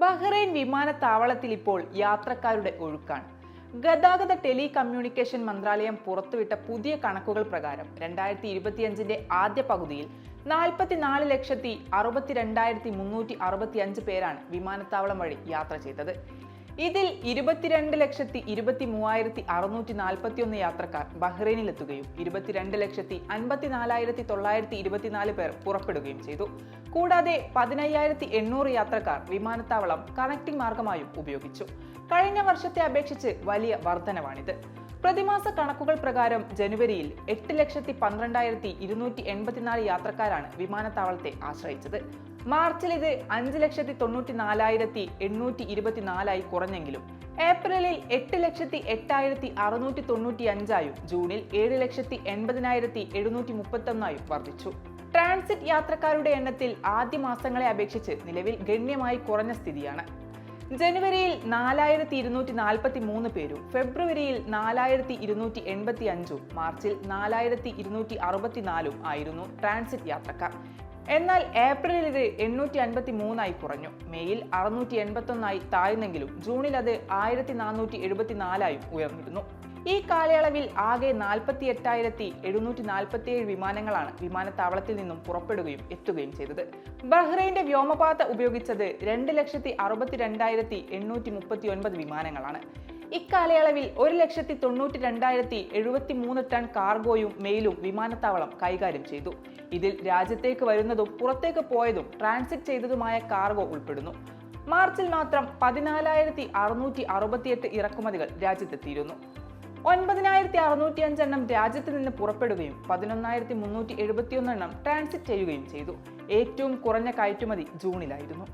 Bahrain വിമാനത്താവളത്തിൽ ഇപ്പോൾ യാത്രക്കാരുടെ ഒഴുക്കാണ്. ഗതാഗത ടെലികമ്മ്യൂണിക്കേഷൻ മന്ത്രാലയം പുറത്തുവിട്ട പുതിയ കണക്കുകൾ പ്രകാരം രണ്ടായിരത്തി ഇരുപത്തിയഞ്ചിന്റെ ആദ്യ പകുതിയിൽ നാൽപ്പത്തിനാല് ലക്ഷത്തി അറുപത്തിരണ്ടായിരത്തി മുന്നൂറ്റി അറുപത്തി അഞ്ച് പേരാണ് വിമാനത്താവളം വഴി യാത്ര ചെയ്തത്. ഇതിൽ ഇരുപത്തിരണ്ട് ലക്ഷത്തി ഇരുപത്തി മൂവായിരത്തി അറുന്നൂറ്റി നാൽപ്പത്തി ഒന്ന് യാത്രക്കാർ ബഹ്റൈനിലെത്തുകയും ഇരുപത്തിരണ്ട് ലക്ഷത്തി അൻപത്തിനാലായിരത്തി തൊള്ളായിരത്തി ഇരുപത്തിനാല് പേർ പുറപ്പെടുകയും ചെയ്തു. കൂടാതെ പതിനയ്യായിരത്തി എണ്ണൂറ് യാത്രക്കാർ വിമാനത്താവളം കണക്ടിംഗ് മാർഗമായും ഉപയോഗിച്ചു. കഴിഞ്ഞ വർഷത്തെ അപേക്ഷിച്ച് വലിയ വർധനവാണിത്. പ്രതിമാസ കണക്കുകൾ പ്രകാരം ജനുവരിയിൽ എട്ട് ലക്ഷത്തി പന്ത്രണ്ടായിരത്തി ഇരുന്നൂറ്റി എൺപത്തിനാല് യാത്രക്കാരാണ് വിമാനത്താവളത്തെ ആശ്രയിച്ചത്. മാർച്ചിൽ ഇത് അഞ്ച് ലക്ഷത്തി തൊണ്ണൂറ്റി നാലായിരത്തി എണ്ണൂറ്റി ഇരുപത്തിനാലായി കുറഞ്ഞെങ്കിലും ഏപ്രിലിൽ എട്ട് ലക്ഷത്തി എട്ടായിരത്തി അറുന്നൂറ്റി തൊണ്ണൂറ്റി അഞ്ചായും ജൂണിൽ ഏഴ് ലക്ഷത്തി എൺപതിനായിരത്തി എഴുന്നൂറ്റി മുപ്പത്തൊന്നായും വർദ്ധിച്ചു. ട്രാൻസിറ്റ് യാത്രക്കാരുടെ എണ്ണത്തിൽ ആദ്യ മാസങ്ങളെ അപേക്ഷിച്ച് നിലവിൽ ഗണ്യമായി കുറഞ്ഞ സ്ഥിതിയാണ്. ജനുവരിയിൽ നാലായിരത്തി ഇരുന്നൂറ്റി നാൽപ്പത്തി മൂന്ന് പേരും ഫെബ്രുവരിയിൽ നാലായിരത്തി ഇരുന്നൂറ്റി എൺപത്തി അഞ്ചും മാർച്ചിൽ നാലായിരത്തി ഇരുന്നൂറ്റി അറുപത്തിനാലും ആയിരുന്നു ട്രാൻസിറ്റ് യാത്രക്കാർ. എന്നാൽ ഏപ്രിലിൽ ഇത് എണ്ണൂറ്റി അൻപത്തി മൂന്നായി കുറഞ്ഞു. മെയ്യിൽ അറുന്നൂറ്റി എൺപത്തൊന്നായി താഴ്ന്നെങ്കിലും ജൂണിൽ അത് ആയിരത്തി നാനൂറ്റി എഴുപത്തിനാലായും ഉയർന്നിരുന്നു. ഈ കാലയളവിൽ ആകെ നാൽപ്പത്തി എട്ടായിരത്തി എഴുന്നൂറ്റി നാൽപ്പത്തി ഏഴ് വിമാനങ്ങളാണ് വിമാനത്താവളത്തിൽ നിന്നും പുറപ്പെടുകയും എത്തുകയും ചെയ്തത്. ബഹ്റൈന്റെ വ്യോമപാത ഉപയോഗിച്ചത് രണ്ട് ലക്ഷത്തി അറുപത്തി രണ്ടായിരത്തി എണ്ണൂറ്റി മുപ്പത്തി ഒൻപത് വിമാനങ്ങളാണ്. ഇക്കാലയളവിൽ ഒരു ലക്ഷത്തി തൊണ്ണൂറ്റി രണ്ടായിരത്തി എഴുപത്തി മൂന്ന് ടൺ കാർഗോയും മെയിലും വിമാനത്താവളം കൈകാര്യം ചെയ്തു. ഇതിൽ രാജ്യത്തേക്ക് വരുന്നതും പുറത്തേക്ക് പോയതും ട്രാൻസിറ്റ് ചെയ്തതുമായ കാർഗോ ഉൾപ്പെടുന്നു. മാർച്ചിൽ മാത്രം പതിനാലായിരത്തി അറുന്നൂറ്റി അറുപത്തിയെട്ട് ഇറക്കുമതികൾ രാജ്യത്തെത്തിയിരുന്നു. ഒൻപതിനായിരത്തി അറുന്നൂറ്റി അഞ്ചെണ്ണം രാജ്യത്ത് നിന്ന് പുറപ്പെടുകയും പതിനൊന്നായിരത്തി മുന്നൂറ്റി എഴുപത്തിയൊന്ന് എണ്ണം ട്രാൻസിറ്റ് ചെയ്യുകയും ചെയ്തു. ഏറ്റവും കുറഞ്ഞ കയറ്റുമതി ജൂണിലായിരുന്നു.